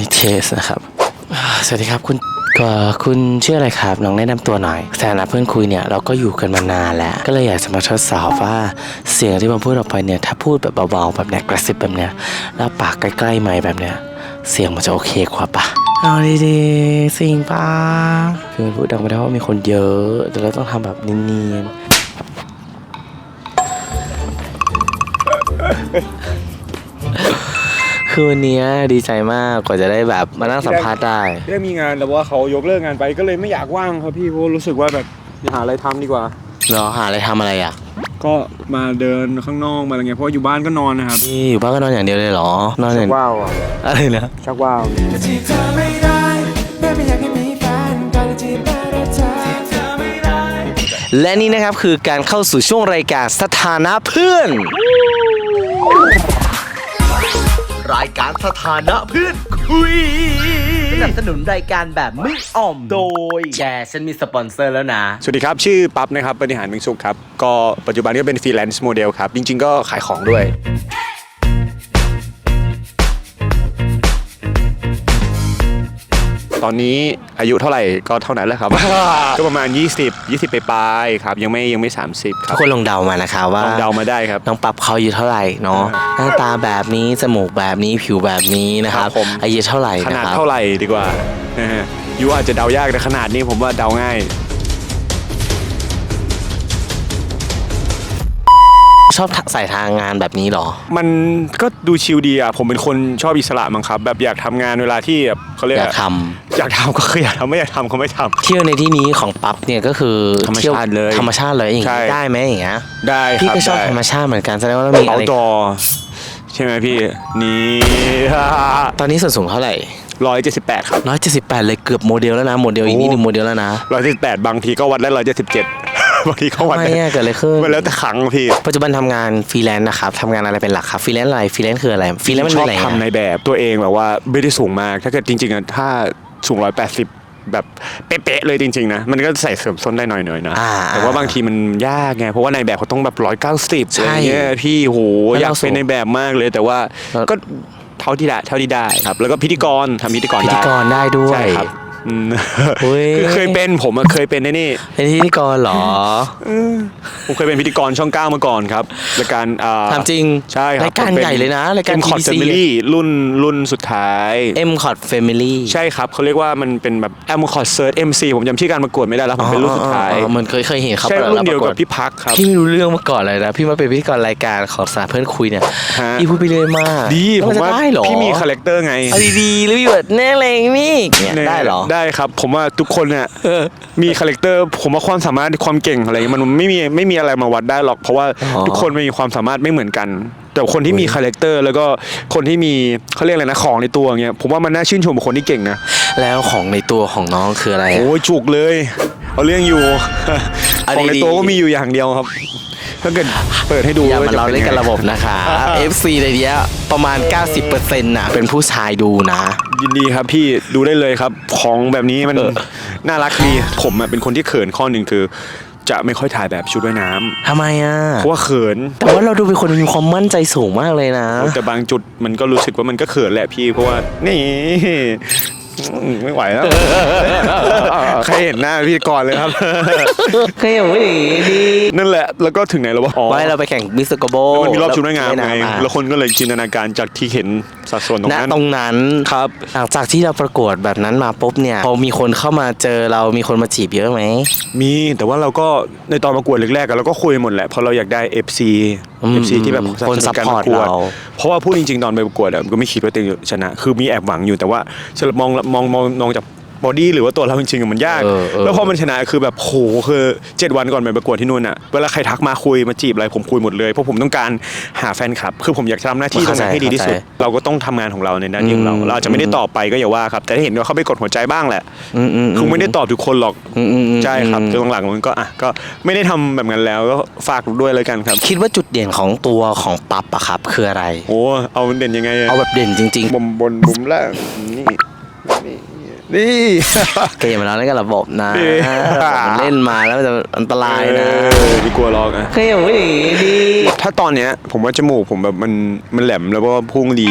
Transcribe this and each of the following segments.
นี้เทสนะครับอ่าสวัสดีครับคุณก็คุณชื่ออะไรครับลองแนะนำตัวหน่อยสถานะเพื่อนคุยเนี่ยเราก็อยู่กันมานานแล้ว ก็เลยอยากจะมาทดสอบว่าเสียงที่ผมพูดออกไปเนี่ยถ้าพูดแบบเบาๆแบบเนี้ยกระซิบแบบเนี้ยแล้วปากใกล้ๆไมค์แบบเนี้ยเสียงมันจะโอเคกว่าปะเอาดีๆสิงปะคือมันพูดดังไปได้ว่ามีคนเยอะแต่เราต้องทำแบบเนียนๆ คือวันเนี้ยดีใจมากกว่าจะได้แบบมานั่งสัมภาษณ์ได้เรื่องมีงานแต่ว่าเขายกเลิกงานไปก็เลยไม่อยากว่างครับพี่เพราะรู้สึกว่าแบบหาอะไรทำดีกว่า เหรอหาอะไรทำอะไรอะ ก็มาเดินข้างนอกมาอะไรเงี้ยเพราะว่าอยู่บ้านก็นอนนะครับนี่อยู่บ้านก็นอนอย่างเดียวเลยเหรอนอนอชัย่างกว่าวอะอะไรนะชักว่าวจีบเธอไม่ได้แม่ไม่อยากให้มีแฟนก็เลยจีบได้แต่เธอจีบเธอไม่ได้และนี่นะครับคือการเข้าสู่ช่วงรายการสถานะเพื่อน รายการสถานะเพื่อนคุยสนับสนุนรายการแบบมึกอ่อม โดยแกฉันมีสปอนเซอร์แล้วนะ สวัสดีครับ ชื่อปั๊บนะครับบริหารมิงสุขครับ ก็ปัจจุบันก็เป็นฟรีแลนซ์โมเดลครับ จริง ๆ ก็ขายของด้วย ตอนนี้อายุเท่าไหร่ก็เท่านั้นแหละครับ ก็ประมาณ 20 20ไปปลายๆครับยังไม่ยังไม่ 30 คทุรักบคนลองเดามานะคะว่าลองเดามาได้ครับ น้องปรับเขาอายุเท่าไหร่เนาะหน้าตาแบบนี้จมูกแบบนี้ผิวแบบนี้นะครับครับผม อายุเท่าไหร่ขนะนาดครับ เท่าไหร่ดีกว่านะฮะยูอาจจะเดายากแต่ขนาดนี้ผมว่าเดาง่าย ชอบใส่ทางงานแบบนี้เหรอ มันก็ดูชิลดีอะ ผมเป็นคนชอบอิสระมั้งครับ แบบอยากทำงานเวลาที่แบบเขาเรียกอยากทอยากทำก็คืออยากทำไม่อยากทำก็ไม่ทำเที่ยวในที่นี้ของปั๊บเนี่ยก็คือธรรมที่ยวชาติเลยธรรมชาติเลยอย่างใช่นี้ได้ไหมอย่างเงี้ยได้คพี่รับก็ชอบได้ธรรมชาติเหมือนกันแสดงว่าเรามีเอาอะไรดอใช่ไหมพี่นี่ตอนนี้ส่วนสูงเท่าไหร่ร้อยเจ็ดสิบแปดครับร้อยเจ็ดสิบแปดเลยเกือบโมเดลแล้วนะโมเดลอีกโอ้นิดนึงโมเดลแล้วนะร้อยเจ็ดสิบแปดบางทีก็วัดได้ร้อยเจ็ดสิบเจ็ด บางทีก็วัดทำไมได้อะเกิดอะไรขึ้น มันแล้วแต่ขังพี่ปัจจุบันทำงานฟรีแลนซ์นะครับทำงานอะไรเป็นหลักครับฟรีแลนซ์อะไรฟรีแลนซ์คืออะไรฟรีแลนซ์มันชมีอบอะไรทำในอะแบบตัวเองแบบว่าไม่ได้สูงมาก ถ้าเกิดจริงๆอะถ้าสูงร้อยแปดสิบแบบเป๊ะๆเลยจริงๆนะมันก็ใส่เสริมส้นได้หน่อยๆนะอ่า แต่ว่าบางทีมันยากไงเพราะว่าในแบบเขาต้องแบบร้อยเก้าสิบใช่อะไรเงี้ยพี่โหแล้วอยากเราสูงเป็นในแบบมากเลย แต่ว่าแล้ว ก็เท่าที่ได้เท่าที่ได้ครับแล้วก็พิธีกรทำพิธีกรพิธีได้ กรได้ด้วยใช่ครับ อืมเฮ้ยคือเคยเป็นผมอะเคยเป็นในนี่ เป็นพิธีกรเหรอ ผมเคยเป็นพิธีกรช่องเก้ามาก่อนครับรายการอ่าถามจริงใช่ครับรายการใหญ่เลยนะรายการ คอร์ด TVC เฟมิลี่รุ่นรุ่นสุดท้าย M c o t Family ใช่ครับเขาเรียกว่ามันเป็นแบบแอมคอร์ดเซิร์ชเอ็มซีผมจำชื่อการประกวดไม่ได้แล้วผมเป็นรุ่นสุดท้ายอ๋ออ๋ออ๋อเหมันเคยเคยเห็นเขาใช่เปิดรุ่แล้นวเดียวประกกัวบดพี่พักครับ พี่ไม่รู้เรื่องมาก่อนเลยนะ พี่มาเป็นพิธีกรรายการของสาเพื่อนคุยเนี่ยฮะ พี่พูดไปเรื่อยมากดีแล้วผมนจะว่าได้เหรอพี่มีคาแรคเตอร์ไงเอาดีๆแล้วพี่แบบแน่เลงนี่เนี่ยได้เหรอ ได้ครับ ผมว่าทุกคนเนี่ยมีคาแรคเตอร์ผมว่าความสามารถความเก่งอะไรมันไม่มีไม่มีอะไรมาวัดได้หรอก เพราะว่าอ๋อทุกคนมีความสามารถไม่เหมือนกัน แต่คนที่มีคาแรคเตอร์แล้วก็คนที่มีเขาเรียกอะไรนะของในตัวเงี้ยผมว่ามันน่าชื่นชมคนที่เก่งนะแล้วของในตัวของน้องคืออะไรอะโอ้ยจุกเลย เอาเรื่องอยู่เอาของในดีๆตัวก็มีอยู่อย่างเดียวครับถ้าเกิดเปิดให้ดูอย่าว่มาจะเราป็เล่นไงกันระบบนะคะ FC ในเนี้ยประมาณ 90%น่ะเป็นผู้ชายดูนะ ยินดีครับพี่ดูได้เลยครับ ของแบบนี้มันน่ารักดีผมอะเป็นคนที่เขินข้อหนึ่งคือ จะไม่ค่อยถ่ายแบบชุดว่ายน้ำทำไมอะเพราะว่าเขินแต่ว่าเราดูเป็นคนมีความมั่นใจสูงมากเลยนะ แต่บางจุดมันก็รู้สึกว่ามันก็เขินแหละพี่ เพราะว่านี่อืมไม่ไหวแล้วใครเห็นหน้าพี่ก่อนเลยครับก็ยังไม่ดีนั่นแหละแล้วก็ถึงไหนแล้ววะอ๋อไว้เราไปแข่งมิสเตอร์โกโบแล้วมันมีรอบชุดว่ายน้ำไง แล้แล้ววคนก็เลยจินตนาการจากที่เห็น สัดส่วนตรงณนั้น ตรงนั้นครับ หลังจากที่เราประกวดแบบนั้นมาปุ๊บเนี่ยพอมีคนเข้ามาเจอเรามีคนมาจีบเยอะไหม มีแต่ว่าเราก็ในตอนประกวดแรกๆอะเราก็คุยหมดแหละเพราะเราอยากได้ FC อืม FC ที่แบบคนสนับสนุนการ support ประกวดเรา เพราะว่าพูดจริงๆตอนไปประกวดอะก็ไม่คิดว่าตัวเองจะชนะ คือมีแอบหวังอยู่แต่ว่าสำหรับมองมองมองมองจาก บอดี้หรือว่าตัวเราจริงๆอะมันยาก เออเออ แล้วพอมันชนะคือแบบโหคือเจ็ดวันก่อนไปประกวดที่นู่นอะเวลาใครทักมาคุยมาจีบอะไรผมคุยหมดเลยเพราะผมต้องการหาแฟนคลับ คือผมอยากทำหน้าที่ตรงนั้นให้ดีที่สุด เราก็ต้องทำงานของเราในหน้าที่ของเราอืมเราอาจจะไม่ได้ตอบไปก็อย่าว่าครับแต่ถ้าเห็นว่าเขาไปกดหัวใจบ้างแหละ อืมอืมคือไม่ได้ตอบทุกคนหรอกอืมอืมอืม ใช่ครับจนหลังๆมันก็อะก็ไม่ได้ทำแบบนั้นแล้วก็ฝากด้วยเลยกันครับ คิดว่าจุดเด่นของตัวของปั๊บอะครับ คืออะไร โอ้เอาเด่นยังไงะเอาแบบเด่นจริงบนบนบุมแรกนี่นี่ นี่ๆก็อย่ามาเล่าเล่นกับระบบนะนี่มันเล่นมาแล้วมันจะอันตรายนะเออดีกลัวหรอกอะก็ยังไม่ดีถ้าตอนเนี้ยผมว่าจมูกผมแบบมันมันแหลมแล้วก็พุ่งดี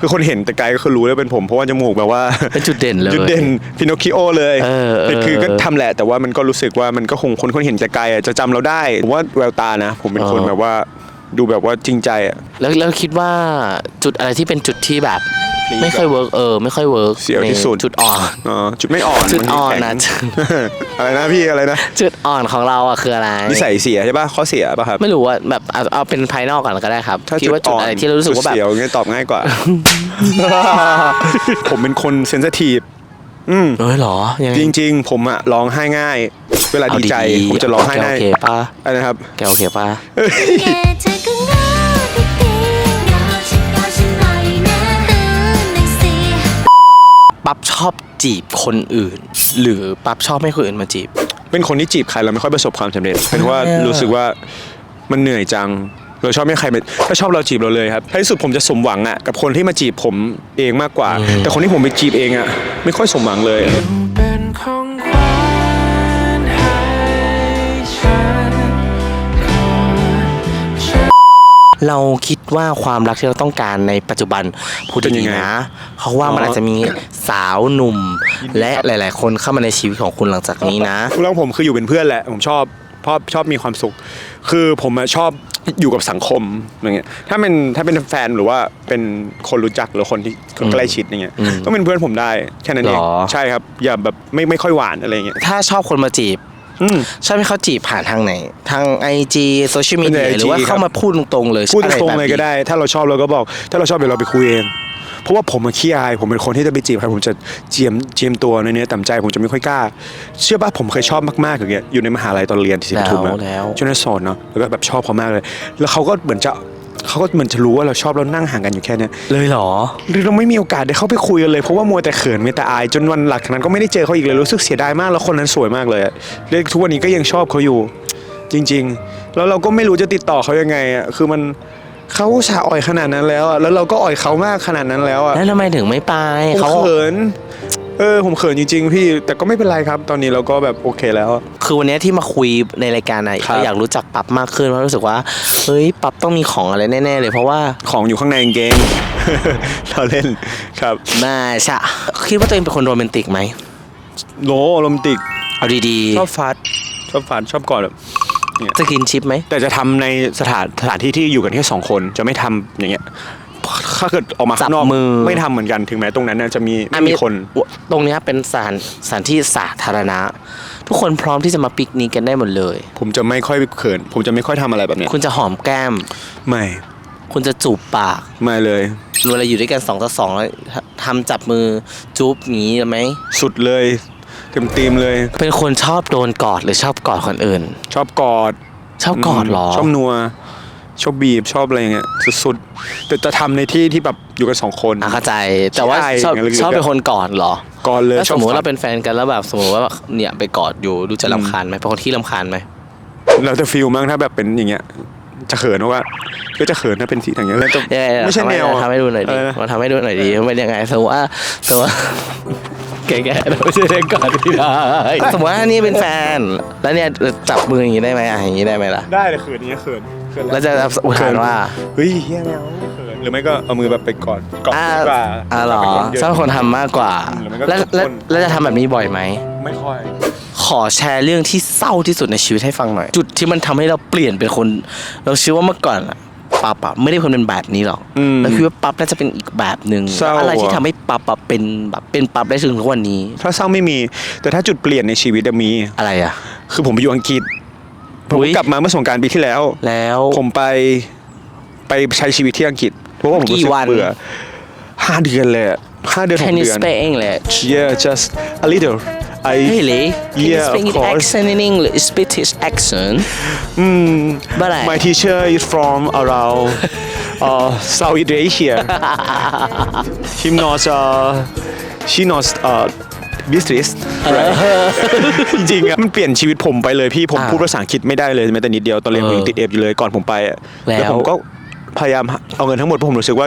คือคนเห็นแต่ไกลก็คือรู้แล้วเป็นผมเพราะว่าจมูกแบบว่า เป็นจุดเด่นเลย จุดเด่นพินอคคิโอเลยเออเออแต่คือก็ทำแหละแต่ว่ามันก็รู้สึกว่ามันก็คงคนคนเห็นแต่ไกลอะจะจำเราได้ผมว่าแววตานะ ผมเป็นคนแบบว่าดูแบบว่าจริงใจอะแล้วแล้วคิดว่าจุดอะไรที่เป็นจุดที่แบบ ไม่ค่อยเวิร์กเออไม่ค่อยเวิร์กเสียวที่สุดจุดอ่อนอ๋อจุดไม่อ่อนจุดอ่อนบางทีนะแข็งอะไรนะพี่อะไรนะจุดอ่อนของเราอะคืออะไรนิสัยเสียใช่ป่ะข้อเสียป่ะครับไม่รู้ว่าแบบเอาเอาเป็นภายนอกก่อนก็ได้ครับคิดว่าจุดอะไรที่เรารู้สึกว่าแบบจุดเสียวอย่างเงี้ยตอบง่ายกว่า ผมเป็นคนเซนซิทีฟอืมเอ้ยเหรอยังไงจริงๆผมอะร้องไห้ง่าย เวลาเอาดีใจๆผมจะร้องไห้แกได้โอเคปะอะไรนะครับแกโอเคปะ ปั๊บชอบจีบคนอื่น หรือปั๊บชอบให้คนอื่นมาจีบ เป็นคนที่จีบใครเราไม่ค่อยประสบความสำเร็จ เป็นว่าทำไมอะรู้สึกว่ามันเหนื่อยจัง เราชอบให้ใครมาถ้าชอบเราจีบเราเลยครับท้ายที่สุดผมจะสมหวังอะกับคนที่มาจีบผมเองมากกว่า แต่คนที่ผมไปจีบเองอะไม่ค่อยสมหวังเลย เป็นของขวัญให้ฉันก่อนฉันเราคิด ว่าความรักที่เราต้องการในปัจจุบันพูดเป็นยัดีงไง ๆนะเพราะว่ามันอ๋อออาจจะมีสาวหนุ่ม และหลาย ๆ คนเข้ามาในชีวิตของคุณหลังจากนี้นะ เรื่องผมคืออยู่เป็นเพื่อนแหละ ผมชอบชอบชอบมีความสุข คือผมอะชอบอยู่กับสังคมอย่างเงี้ยถ้าเป็นถ้าเป็นแฟนหรือว่าเป็นคนรู้จักหรือคนที่คนใกล้ชิดอย่างเงี้ยอืมต้องเป็นเพื่อนผมได้แค่นั้นเองหรอ ใช่ครับอย่าแบบไม่ไม่ค่อยหวานอะไรเงี้ย ถ้าชอบคนมาจีบ อืม ชอบให้เขาจีบผ่านทางไหน ทางไอจีโซเชียลมีเดียใน IG หรือว่าเข้ามาพูดตรงๆเลยพูดอะตรงแบบๆเลยก็นี้ได้ ถ้าเราชอบเราก็บอก ถ้าเราชอบเดี๋ยวเราไปคุยเอง เพราะว่าผมมาขี้อาย ผมเป็นคนที่จะไปจีบใครผมจะเจียมเจียมตัวในเนื้อต่ำใจผมจะไม่ค่อยกล้า เชื่อป่ะผมเคยชอบมากๆอย่างเงี้ยอยู่ในมหาลัยตอนเรียนที่สิบแล้วทุมอะแล้วช่วงนั้นโสดเนาะแล้วก็แบบชอบเขามากเลย แล้วเขาก็เหมือนจะ เขาก็เหมือนจะรู้ว่าเราชอบเรานั่งห่างกันอยู่แค่เนี้ยเลยเหรอ หรือเราไม่มีโอกาสได้เข้าไปคุยกันเลยเพราะว่ามัวแต่เขินมีแต่อายจนวันหลังจากนั้นก็ไม่ได้เจอเขาอีกเลยรู้สึกเสียดายมากแล้วคนนั้นสวยมากเลยอะเรียกทุกวันนี้ก็ยังชอบเขาอยู่ จริง ๆ แล้วเราก็ไม่รู้จะติดต่อเขายังไงอะคือมันเขาอุตสาห์อ่อยขนาดนั้นแล้วอะแล้วเราก็อ่อยเขามากขนาดนั้นแล้วอะแล้วทำไมถึงไม่ไปผมเขาเขิน เออผมเขินจริงๆพี่ แต่ก็ไม่เป็นไรครับ ตอนนี้เราก็แบบโอเคแล้ว คือวันนี้ที่มาคุยในรายการอะครับก็อยากรู้จักปั๊บมากขึ้นเพราะรู้สึกว่าเฮ้ยปั๊บต้องมีของอะไรแน่ ๆ เลยเพราะว่าของอยู่ข้างในกางเกง เราเล่นครับน่าชะคิดว่าตัวเองเป็นคนโรแมนติกไหมโลโรแมนติกเอาดีชอบฟัดชอบฟัดชอบกอดแบบๆจะกินชิปไหมแต่จะทำในสถานสถานที่ที่อยู่กันแค่สองคนจะไม่ทำอย่างเงี้ย ถ้าเกิดออกมาข้างนอกจับมือ ไม่ทำเหมือนกันถึงแม้ตรงนั้นน่ะจะมีอะไม่มีคน ตรงเนี้ยเป็นสถานสถานที่สาธารณะ ทุกคนพร้อมที่จะมาปิกนิกกันได้หมดเลย ผมจะไม่ค่อยเขิน ผมจะไม่ค่อยทำอะไรแบบเนี้ยคุณจะหอมแก้ม ไม่คุณจะจูบปากไม่เลย เวลาอยู่ด้วยกันสองต่อสองแล้วทำจับมือจูบอย่างนี้ไหม สุดเลยเต็มตีมเลย เป็นคนชอบโดนกอดหรือชอบกอดคนอื่น ชอบกอดชอบกอดเหรอ ชอบนัว ชอบบีบชอบอะไรอย่างเงี้ยสุดๆแต่จะทำในที่ที่แบบอยู่กันสองคน อะเข้าใจแต่ว่าใช่ชอบอย่างลึกๆชอบเป็นคนกอดเหรอกอดเลยแล้วชสอบมมติว่าฟัเราดเป็นแฟนกันแล้วแบบสมมติว่าเนี่ยไปกอดอยู่ดูจะรำคาญไหมเป็นคนที่รำคาญไหมเราจะฟีลมั้งถ้าแบบเป็นอย่างเงี้ย จะเขินเพราะว่าก็จะเขินถ้าเป็นสีอย่างเงี้ยแล้วจะเดี๋ยวๆไม่ใช่แนวอะทำให้ดูหน่อยดิอะไรนะมาทำให้ดูหน่อยดิมันเป็นยังไงสมมติว่าสมมติว่าแก่ๆเราไม่ใช่เด็กกอดไม่ได้สมมติว่านี่เป็นแฟน แล้วเนี่ยจับมืออย่างนี้ได้ไหมอะอย่างนี้ได้ไหมล่ะได้เลยเขินอย่างเงี้ยเขินเขิน แล้วจะอุทานว่าเฮ้ยเฮียแมวเขินหรือไม่ก็เอามือแบบไปกอดกอดอ่าดีกว่าอ่าเหรอเดี๋ยวชอบคนทำมากกว่าหรือไม่ก็แล้วแล้วคนแล้วจะทำแบบนี้บ่อยไหม ไม่ค่อย ขอแชร์เรื่องที่เศร้าที่สุดในชีวิตให้ฟังหน่อย จุดที่มันทำให้เราเปลี่ยนเป็นคน เราเชื่อว่าเมื่อก่อนอะปั๊บอะไม่ได้คนเป็นแบบนี้หรอกอืมเราคิดว่าปั๊บน่าจะเป็นอีกแบบหนึ่งเศร้าอะไรที่อะ ทำให้ปั๊บอะเป็นแบบเป็นปั๊บได้ถึงทุกวันนี้ ถ้าเศร้าไม่มี แต่ถ้าจุดเปลี่ยนในชีวิตอะมี อะไรอะคือผมไปอยู่อังกฤษ ผมอุ๊ย กลับมาเมื่อสงกรารปีที่แล้ว แล้ว ผมไปไปใช้ชีวิตที่อังกฤษเพราะว่าผมรู้สึกี่กวัน เบื่อห้าเดือนเลยอะห้าเดือนห Can ก you เดือน speak English Yeah just a little I Really Can you Yeah, speak of course. accent in English British accent mm, But I- My teacher is from around uh, Southeast Asia He knows uh, she knows uh, business right จริงๆอะมันเปลี่ยนชีวิตผมไปเลยพี่ผมอ่าพูดภาษาอังกฤษไม่ได้เลยแม้แต่นิดเดียวตอนเรียนผมยังติดเอฟอยู่เลยก่อนผมไปอะแล้วผมก็พยายามเอาเงินทั้งหมดเพราะผมรู้สึกว่า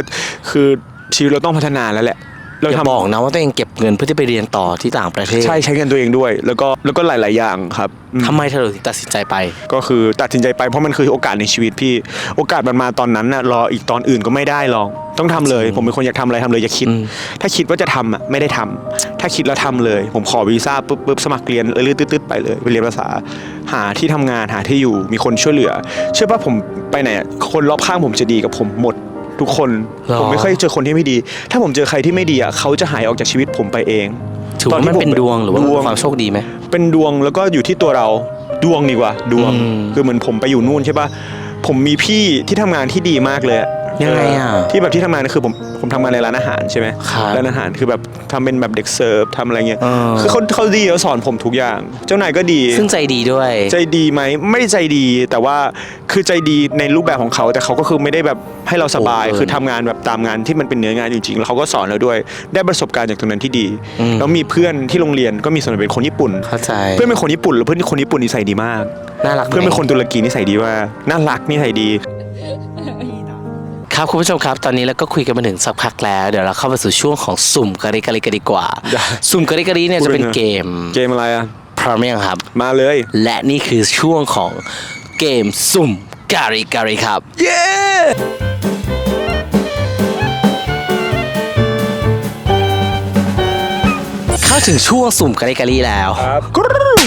คือชีวิตเราต้องพัฒนาแล้วแหละเราอย่าทำ บอกนะว่าตัวเองเก็บเงินเพื่อที่ไปเรียนต่อที่ต่างประเทศใช่ใช้เงินตัวเองด้วย แล้วก็แล้วก็หลาย ๆ อย่างครับอืมทำไมเธอถึงตัดสินใจไป ก็คือตัดสินใจไปเพราะมันคือโอกาสในชีวิตพี่ โอกาสมันมาตอนนั้นน่ะรออีกตอนอื่นก็ไม่ได้หรอกต้องทำเลย ผมเป็นคนอยากทำอะไรทำเลยอย่าคิด อืม ถ้าคิดว่าจะทำอะไม่ได้ทำ ถ้าคิดแล้วทำเลย ผมขอวีซ่าปุ๊บปุ๊บสมัครเรียนเลื่อนตืดๆไปเลยไปเรียนภาษา หาที่ทำงานหาที่อยู่มีคนช่วยเหลือ เชื่อป่ะผมไปไหนอะคนรอบข้างผมจะดีกับผมหมดทุกคนหรอผมไม่ค่อยเจอคนที่ไม่ดี ถ้าผมเจอใครที่ไม่ดีอะเขาจะหายออกจากชีวิตผมไปเองถือว่ามันเป็นดวงหรือว่าดวงความโชคดีไหมเป็นดวงแล้วก็อยู่ที่ตัวเราดวงดีกว่า ดวงอืมคือเหมือนผมไปอยู่นู่นใช่ปะผมมีพี่ที่ทำงานที่ดีมากเลยอะยังไงอะเที่แบบที่ทำงานคือผม ผมทำงานในร้านอาหารใช่ไหมครับร้านอาหารคือแบบทำเป็นแบบเด็กเสิร์ฟทำอะไรเงี้ย เออ คือเขาเขาดีเขาสอนผมทุกอย่าง เจ้านายก็ดี ซึ่งใจดีด้วย ใจดีไหมไม่ได้ใจดีแต่ว่าคือใจดีในรูปแบบของเขาแต่เขาก็คือไม่ได้แบบให้เราสบาย โอ้เกินคือทำงานแบบตามงานที่มันเป็นเนื้องานจริงๆแล้วเขาก็สอนเราด้วย ได้ประสบการณ์จากตรงนั้นที่ดีอืม แล้วมีเพื่อนที่โรงเรียนก็มีส่วนใหญ่เป็นคนญี่ปุ่น เข้าใจเพื่อนเป็นคนญี่ปุ่นแล้วเพื่อนคนญี่ปุ่นนิสัยดีมาก น่ารักไหมเพื่อนเป็นคนตุรกีนิสัยดีว่ากน่ารักนิสัยดี ครับคุณผู้ชมครับตอนนี้เราก็คุยกันมาถึงสักพักแล้วเดี๋ยวเราเข้าไปสู่ช่วงของสุ่มกะริกะริกันดีกว่าได้สุ่มกะริกะริเนี่ยจะเป็นเกมเกมอะไรอะพร้อมยังครับ มาเลย และนี่คือช่วงของเกมสุ่มกะริกะริครับ เย้เข้าถึงช่วงสุ่มกะริกะริแล้วครับ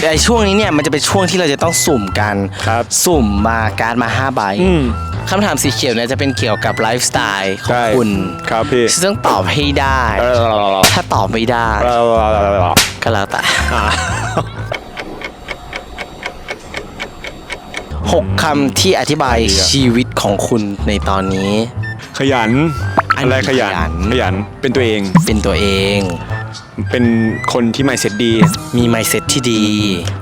ในช่วงนี้เนี่ยมันจะเป็นช่วงที่เราจะต้องสุ่มกันครับสุ่มมาการ์ดมา5ใบอืม คำถามสีเขียวเนี่ยจะเป็นเกี่ยวกับไลฟ์สไตล์ของใช่คุณครับพี่ ซึ่งต้องตอบให้ได้ถ้าตอบไม่ได้ ก็แล้วแต่หกคำที่อธิบายชีวิตของคุณในตอนนี้ ขยันอันอะไรนี้ขยันขยัน ขยัน เป็นตัวเอง เป็นตัวเอง เป็นคนที่ไม่เสร็จดี มี mindset ที่ดี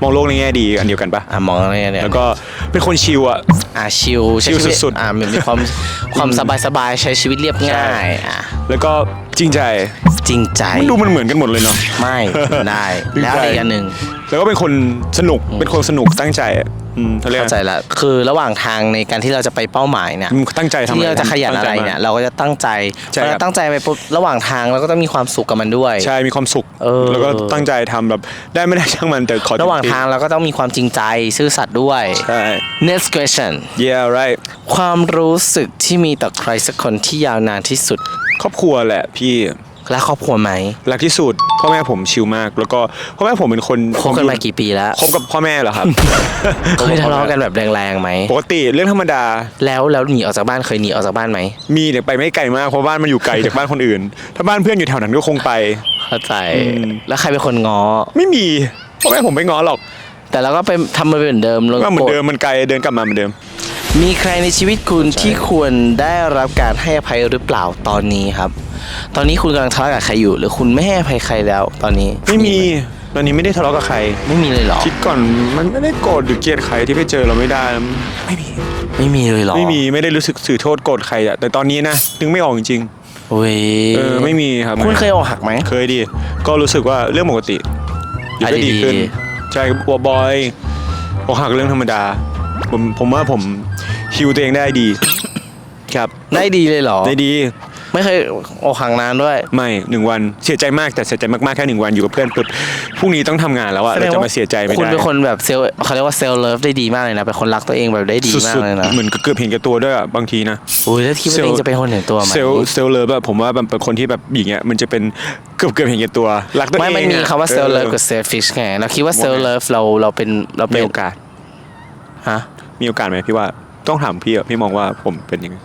มองโลกในแง่ดีอันเดียวกันปะอะมองอะไรเนี่ยแล้วก็เป็นคนชิลอะ อะชิลใช้ชิลชีวิตสุดๆอะมีความความสบายสบายๆใช้ชีวิตเรียบง่ายอะแล้วก็จริงใจ จริงใจ มันดูมันเหมือนกันหมดเลยเนาะ ไม่ ได้แล้วอะไรอีกอันหนึ่ง แล้วก็เป็นคนสนุกเป็นคนสนุกตั้งใจอะอืมเขาเรียก เข้าใจละคือระหว่างทางในการที่เราจะไปเป้าหมายเนี่ยอืมตั้งใจทำที่อะไรเราจะขยันอะไรเนี่ยเราก็จะตั้งใจใช่พอครัเราบตั้งใจไปปุ๊บระหว่างทางเราก็ต้องมีความสุขกับมันด้วย ใช่มีความสุข เออ แล้วก็ตั้งใจทำแบบได้ไม่ได้ช่างมันแต่ขอระหว่างทางเราก็ต้องมีความจริงใจซื่อสัตย์ด้วย ใช่ next question yeah right ความรู้สึกที่มีต่อใครสักคนที่ยาวนานที่สุด ครอบครัวแหละพี่ และครอบครัวไหมรักที่สุดพ่อแม่ผมชิลมาก แล้วก็พ่อแม่ผมเป็นคนคบกันมากี่ปีแล้วคบกับพ่อแม่เหรอครับเคยทะเลาะกันแบบแรงๆไหมปกติเรื่องธรรมดา แล้วแล้วหนีออกจากบ้านเคยหนีออกจากบ้านไหมมีแต่ไปไม่ไกลมากเพราะบ้านมันอยู่ไกลจากบ้านคนอื่น ถ้าบ้านเพื่อนอยู่แถวนั้นก็คงไปเข้าใจอืมแล้วใครเป็นคนง้อไม่มีพ่อแม่ผมไม่ง้อหรอก แต่เราก็ไปทำมันเหมือนเดิมแล้วก็เหมือนเดิมโกรธมันไกลเดินกลับมาเหมือนเดิม มีใครในชีวิตคุณที่ควรได้รับการให้อภัยหรือเปล่าตอนนี้ครับ ตอนนี้คุณกำลังทะเลาะกับใครอยู่ หรือคุณไม่ให้อภัยใครแล้ว ตอนนี้ไม่มีตอนนี้ไม่ได้ทะเลาะกับใคร ไม่มีเลยเหรอคิดก่อนมันไม่ได้โกรธหรือเกลียดใครที่ไปเจอเราไม่ได้ไม่มีไม่มีเลยเหรอไม่มีไม่ได้รู้สึกสื่อโทษโกรธใครอะแต่ตอนนี้นะนึกไม่ออกจริงเว้ยๆเออไม่มีครับคุณเคยอกหักไหม เคยดิก็รู้สึกว่าเรื่องปกติเดี๋ยวก็อะดีดีๆขึ้นใช่บัวบอยอกหักเรื่องธรรมดา ผมผมว่าผมฮิวตัวเองได้ดี ครับ ได้ดีเลยเหรอ ได้ดี ไม่เคยอกหักนานด้วย ไม่หนึ่งวันเสียใจมากแต่เสียใจมากๆแค่หนึ่งวันอยู่กับเพื่อนปุ๊บพรุ่งนี้ต้องทำงานแล้วอะเราจะมาเสียใจไม่คุณได้เป็นคนแบบเซลเขาเรียกว่าเซลเลิฟได้ดีมากเลยนะเป็นคนรักตัวเองแบบได้ดีมากสุดเลยนะๆเหมือนกับเกือบเห็นแก่ตัวด้วยอะบางทีนะ อุ้ยแล้วคิดว่าตัวเองจะเป็นคนเห็นตัวไหมเซลล์เซลล์เลิฟอะผมว่าแบบเป็นคนที่แบบอย่างเงี้ยมันจะเป็นเกือบเกือบเห็นแก่ตัวรักตัวเองไม่มันมีอะคำว่าเซลเลิฟออกับเซลฟิชไงเราคิดว่าเซลเลิฟเราเราเป็นเราเป็มีนโอกาส ฮะ มีโอกาสไหมพี่ว่าต้องถามพี่อะพี่มองว่าผมเป็นยังไง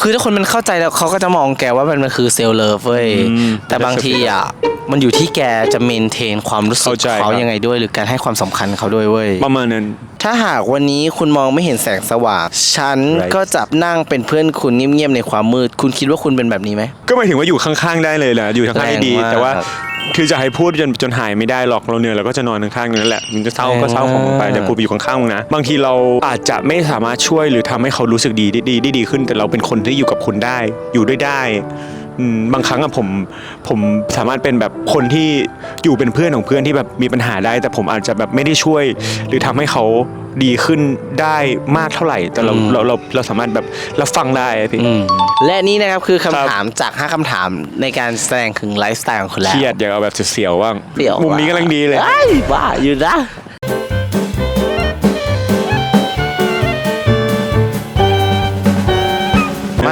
คือถ้าคนมันเข้าใจแล้วเขาก็จะมองแกว่ามันมันคือเซลเลิฟเว้ยอืมแต่บางทีอะ มันอยู่ที่แกจะเมนเทนความรู้สึกเข้าใจเขาครับยังไงด้วย หรือการให้ความสำคัญเขาด้วยเว้ย ประมาณนั้น ถ้าหากวันนี้คุณมองไม่เห็นแสงสว่าง ฉัน Right ก็จับนั่งเป็นเพื่อนคุณเงียบๆในความมืด คุณคิดว่าคุณเป็นแบบนี้ไหม ก็หมายถึงว่าอยู่ข้างๆได้เลยแหละอยู่ข้างๆได้ดี แรงมากแต่ว่าคือจะให้พูดจนจนหายไม่ได้หรอกเราเหนื่อยเราก็จะนอนข้างๆนั่นแหละมันจะเศร้าก็เศร้าของมันไปแต่กูไปอยู่ข้างๆมึงนะบางทีเราอาจจะไม่สามารถช่วยหรือทำให้เขารู้สึกดีได้ดีได้ดีขึ้น แต่เราเป็นคนที่อยู่กับคุณได้ อยู่ด้วยได้ม อืมบางครั้งอะผมผมสามารถเป็นแบบคนที่อยู่เป็นเพื่อนของเพื่อนที่แบบมีปัญหาได้ แต่ผมอาจจะแบบไม่ได้ช่วย หรือทำให้เขาดีขึ้นได้มากเท่าไหร่ แต่เราอืม เราเราเราสามารถแบบรับฟังได้อะพี่ อืมและนี่นะครับคือครัคำบถามจาก 5คำถามในการแสดงถึงไลฟ์สไตล์ของคุณแล้วเครียดอยากเอาแบบเสียวๆบ้างเปรี้ยวมุมนี้กำลังดีเลย อ้ว่าอยู่นะ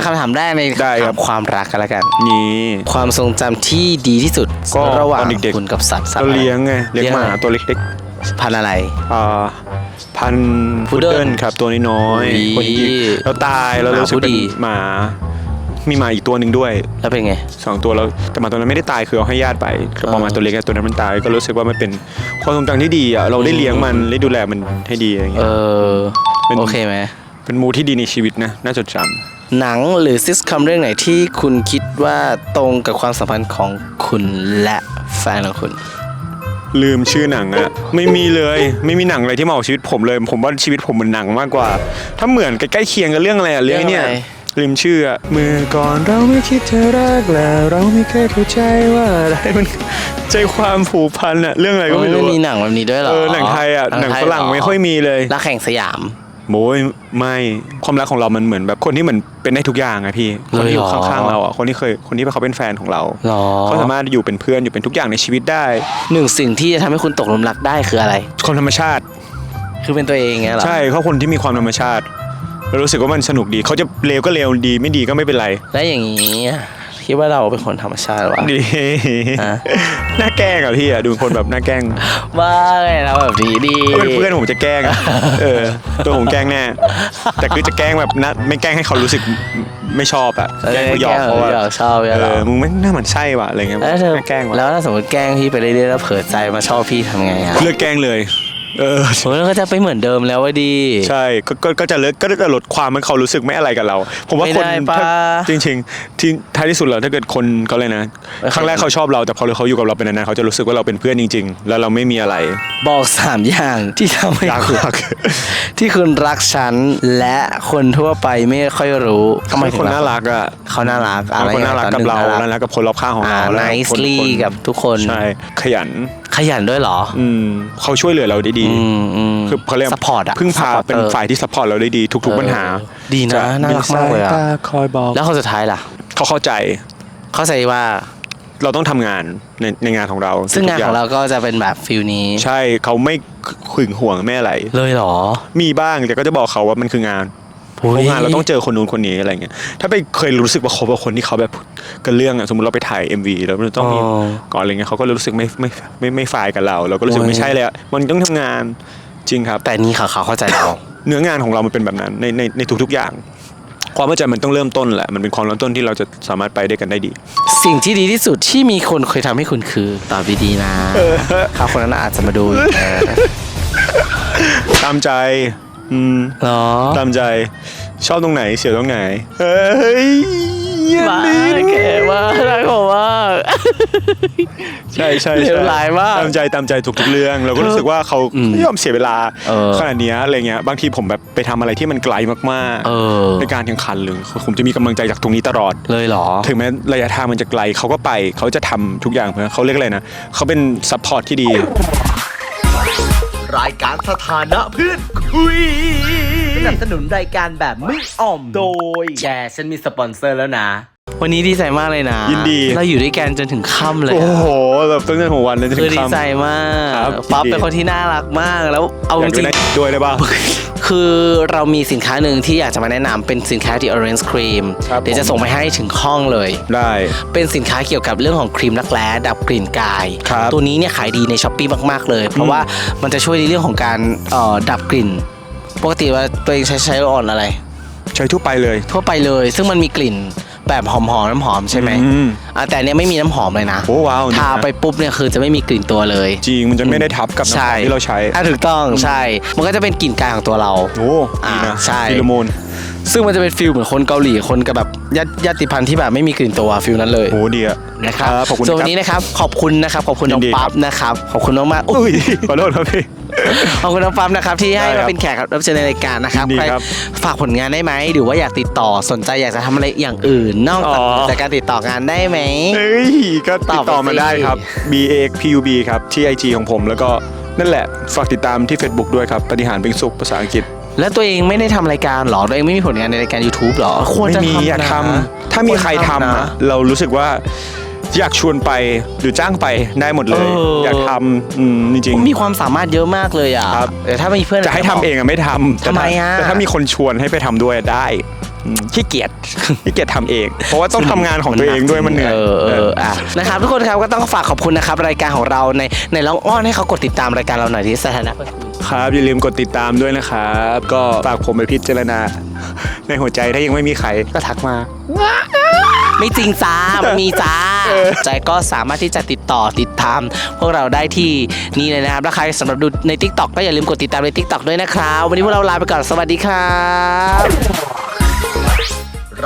มาคำถามแรกในได้ครับถามความรักกันแล้วกัน นี่ ความทรงจำที่ดีที่สุดก็ระหว่างตอนเด็กๆคุณกับสัตว์สัตว์เราอะไรเลี้ยงไงเลี้ยงเลี้ยงหมาอะไรตัวเล็กพันธุ์อะไรๆอ่าพันธุ์พุพุดดเดิ้ลเดิ้ลครับตัวน้อยๆอุ๊ยคนที่เราตายเราหมารู้สึกผู้เป็นดีหมามีหมาอีกตัวหนึ่งด้วย แล้วเป็นไงสองตัวแล้วแต่หมาตัวนั้นไม่ได้ตายคือเอาให้ญาติไปก็พอหมาตัวเล็กอะตัวนั้นมันตายก็รู้สึกว่ามันเป็นความทรงจำที่ดีอะเราได้เลี้ยงมันได้ดูแลมันให้ดีอะไรเอเงี้ยอเป็นโอเคไหมเป็นมูที่ดีในชีวิตนะน่าจดจ หนังหรือซิสคอมเรื่องไหนที่คุณคิดว่าตรงกับความสัมพันธ์ของคุณและแฟนของคุณำลืมชื่อหนังอะไม่มีเลยไม่มีหนังอะไรที่เหมาะกับชีวิตผมเลย ผมว่าชีวิตผมเหมือนหนังมากกว่า ถ้าเหมือนใกล้ๆเคียงกับเรื่องอะไรอะเรื่องเนี่ยเรื่องอะไร ลืมชื่ออะเมื่อก่อนเราไม่คิดจะรักแล้วเราไม่เคยเข้าใจว่าอะไรมันใจความผูกพันอะเรื่องอะไรก็ไม่รู้มีอะหนังแบบนี้ด้วยเหรอเออหนังไทยอะหนังฝรั่งไม่ค่อยมีเลย รักแข่งสยาม โอ้ยไม่ความรักของเรามันเหมือนแบบคนที่เหมือนเป็นได้ทุกอย่างอะพี่คนที่อยู่เลยเหรอข้างๆเราอะคนที่เคยคนที่เขาเป็นแฟนของเราหรอเขาสามารถอยู่เป็นเพื่อนอยู่เป็นทุกอย่างในชีวิตได้หนึ่งสิ่งที่จะทำให้คุณตกหลุมรักได้คืออะไร คนธรรมชาติ คือเป็นตัวเองไงเหรอใช่เขาคนที่มีความธรรมชาติเรารู้สึกว่ามันสนุกดีเขาจะเลวก็เลวดีไม่ดีก็ไม่เป็นไร แล้วอย่างนี้ คิดว่าเราเป็นคนธรรมชาติหรอวะ ดีอะน่าแกล้งอะพี่อะดูคนแบบน่าแกล้งบ้าไงเราแบบนี้ดีถ้าเป็นเพื่อนผมจะแกล้งอะเออตัวผมแกล้งแน่แต่คือจะแกล้งแบบนะไม่แกล้งให้เขารู้สึกไม่ชอบอะเออแกล้งเขาหยอกเขาหอะยอกชอบเอเนี่ยเหรออมึงไม่น่าหมันไส้ว่ะอะไรเงี้ยแล้วเธอน่าแกล้งว่ะแล้วถ้าสมมติแกล้งพี่ไปเรื่อยๆแล้วเผลอใจมาชอบพี่ทำไงอะ เลิกแกล้งเลย เออโอ้ยแล้วก็จะไปเหมือนเดิมแล้วว่าดี ใช่ก็ก็ก็จะเลิกก็จะลดความมันเขารู้สึกไม่อะไรกับเรา ผมว่าไม่คนได้ปะ ถ้าจริงๆที่ท้ายที่สุดแล้วถ้าเกิดคนเขาเลยนะไม่เคยครั้งแรกเขาชอบเราแต่พอเขาอยู่กับเราเป็นนานๆเขาจะรู้สึกว่าเราเป็นเพื่อนจริง ๆ แล้วเราไม่มีอะไรบอกสามอย่างที่ทำให้ยากคุณมากที่คุณรักฉันและคนทั่วไปไม่ค่อยรู้ทำไมเป็นถึคนงน่ารักอะเขาน่ารักอะเป็นไรคนน่ารักกับเราตอนหน่านึ่งรักกับคนรอบข้างของอ่าเราแล้ว nicely คนกับทุกคน ใช่ขยัน ขยันด้วยเหรอ อืมเขาช่วยเหลือเราได้ดี อืมอืมคือเขาเรียกซัพพอร์ตอะพึ่งพา supporter เป็นฝ่ายที่ซัพพอร์ตเราได้ดีทุก ๆ ปัญหาเออดีนะจะน่ารักมากเลยอะสตคอยบอก แล้วคนสุดท้ายล่ะ เขาเข้าใจ เข้าใจว่า เราต้องทำงานในในงานของเราซึ่งงานทุกของเราก็จะเป็นแบบฟิลนี้ ใช่เขาไม่ขึงห่วงไม่อะไร เลยเหรอ มีบ้างแต่ก็จะบอกเขาว่ามันคืองานโอ้ยเพราะงานเราต้องเจอคนนู้นคนนี้อะไรเงี้ยถ้าไปเคยรู้สึกว่าคบกับคนที่เขาแบบกันเรื่องอะสมมติเราไปถ่าย MV แล้วมันต้องมีอ๋อก่อนอะไรเงี้ยเขาก็รู้สึกไม่ไม่ไม่ไม่ฝ่ายกับเรา เราก็รู้สึกโอ้ยไม่ใช่เลยอะมันต้องทำงานจริงครับ แต่นี่เขาเขาเข้าใจเรา เนื้องานของเรามันเป็นแบบนั้นในในในทุกๆอย่าง ความเข้าใจมันต้องเริ่มต้นแหละมันเป็นความเริ่มต้นที่เราจะสามารถไปด้วยกันได้ดี สิ่งที่ดีที่สุดที่มีคนเคยทำให้คุณคือตอบดีๆนะเขาคนนั้นอาจจะมาดูอีกนะตามใจ อืมเหรอ ตามใจชอบตรงไหนเสียตรงไหน เฮ้ยบ้าแกมากน่ากลัวมากใช่ใช่เลใช่วร้ายมาก ตามใจตามใจทุกๆเรื่อง เราก็รู้สึกว่าเขาอืมไม่ยอมเสียเวลาเออ ขนาดเนี้ยอะไรเงี้ยบางทีผมแบบไปทำอะไรที่มันไกลมากเออในการแข่งขันหรือผมจะมีกำลังใจจากตรงนี้ตลอด เลยเหรอ ถึงแม้ระยะทางมันจะไกลเขาก็ไปเขาจะทำทุกอย่างเพื่อเขาเรียกอะไรนะเขาเป็นซัพพอร์ตที่ดี รายการสถานะเพื่อนคุยสนับสนุนรายการแบบไม่อ่อม โดยแกฉันมีสปอนเซอร์แล้วนะ วันนี้ดีใจมากเลยนะยินดี เราอยู่ด้วยกันจนถึงค่ำเลยโอ้อะโหแบบตั้งแต่หัววันเลยจนคืถึองดีค่ำใจมากครับป๊อปยินดี เป็นคนที่น่ารักมากแล้วเอาอจยากริงได้ด้วยได้ป่ะๆ คือเรามีสินค้าหนึ่งที่อยากจะมาแนะนำเป็นสินค้าที่ Orange Cream ครับเดี๋ยวจะผมส่งไปให้ถึงห้องเลย ได้ เป็นสินค้าเกี่ยวกับเรื่องของครีมรักแร้ดับกลิ่นกาย ครับตัวนี้เนี่ยขายดีในช้อปปีมาก ๆ เลย เพราะว่ามันจะช่วยในเรื่องของการเอ่อดับกลิ่น ปกติว่าตัวเองใช้ใช้อ่อนอะไร ใช้ทั่วไปเลย ทั่วไปเลย ซึ่งมันมีกลิ่น แบบหอมๆน้ำหอมใช่ไหมอืม อะแต่อันเนี้ยไม่มีน้ำหอมเลยนะโอ้ว้าวนี่ทานะไปปุ๊บเนี่ยคือจะไม่มีกลิ่นตัวเลย จริงมันจะไม่ได้ทับกับน้ำหใช่อมที่เราใช้อะถูกต้องใช่ มันก็จะเป็นกลิ่นกายของตัวเรา โอ้ดีอ่านะใช่ฟิโลโมน ซึ่งมันจะเป็นฟิลเหมือนคนเกาหลีคนกับแบบญาติญาติพันธุ์ที่แบบไม่มีกลิ่นตัวฟิลนั้นเลยโอ้ดีอะนะครับขอบคุณส่วนควัรับนนี้นะครับขอบคุณนะครับขอบคุณน้องยินดีครับปั๊บนะครับขอบคุณมากๆอุ๊อุ้ยยขอโทษครับพี่ขอบคุณน้องปั๊บนะครับที่ให้ได้ครัมาบเป็นแขกรับเชิญในรายการนะครับยินดีใครครับฝากผลงานได้ไหมหรือว่าอยากติดต่อสนใจอยากจะทำอะไรอย่างอื่น นอกอ๋อจากการติดต่องานได้ไหมเฮ้ยก็ติดต่อตอบไปมาสิได้ครับ B A X P U B ครับที่ IG ของผมแล้วก็นั่นแหละฝากติดตามที่ Facebook ด้วยครับปฏิหารเป็นสุขภาษาอังกฤษ แล้วตัวเองไม่ได้ทำรายการหรอตัวเองไม่มีผลงานในรายการ YouTube หรอ ควรจะไม่มีทำอยากนะทำถ้ามีใครทำวอะนะเรารู้สึกว่าอยากชวนไปหรือจ้างไปได้หมดเลย เอออ อยากทำอืมจริงมีความสามารถเยอะมากเลยอะครับ แต่ถ้ามีเพื่อน ๆจะให้ทำเองอะไม่ทำแต่ทำไมถ้าอะ แต่ถ้ามีคนชวนให้ไปทำด้วยได้อืมขี้เกียจ ขี้เกียจทำเอง เพราะว่าต้องทำงานของตัวเองด้วยมันเหนื่อย เออเอออะนะครับทุกคนครับก็ต้องฝากขอบคุณนะครับรายการของเราในในลองอ้อนให้เขากดติดตามรายการเราหน่อยที่สถานะเพื่อน คุยครับอย่าลืมกดติดตามด้วยนะครับ ก็ฝากผมไปพิจารณา ในหัวใจถ้ายังไม่มีใครก็ทักมา ไม่จริงจ้าไม่มีจ้าเออใจก็สามารถที่จะติดต่อติดตาม พวกเราได้ที่นี่เลยนะครับ แล้วใครสำหรับดูใน Tik t o อกก็อย่าลืมกดติดตามใน Tik t o อกด้วยนะครับ วันนี้พวกเราลาไปก่อน สวัสดีครับ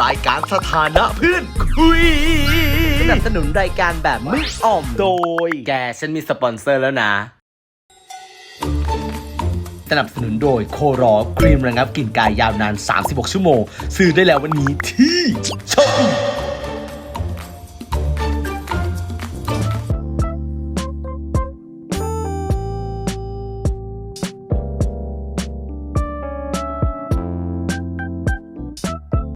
รายการสถานะเพื่อนคุยสนับสนุนรายการแบบไม่อ่อมโดย แกฉันมีสปอนเซอร์แล้วนะ สนับสนุนโดยโครอครีมระงับกลิ่นกายยาวนาน 36 ชั่วโมง ซื้อได้แล้ววันนี้ที่ช้อปปี้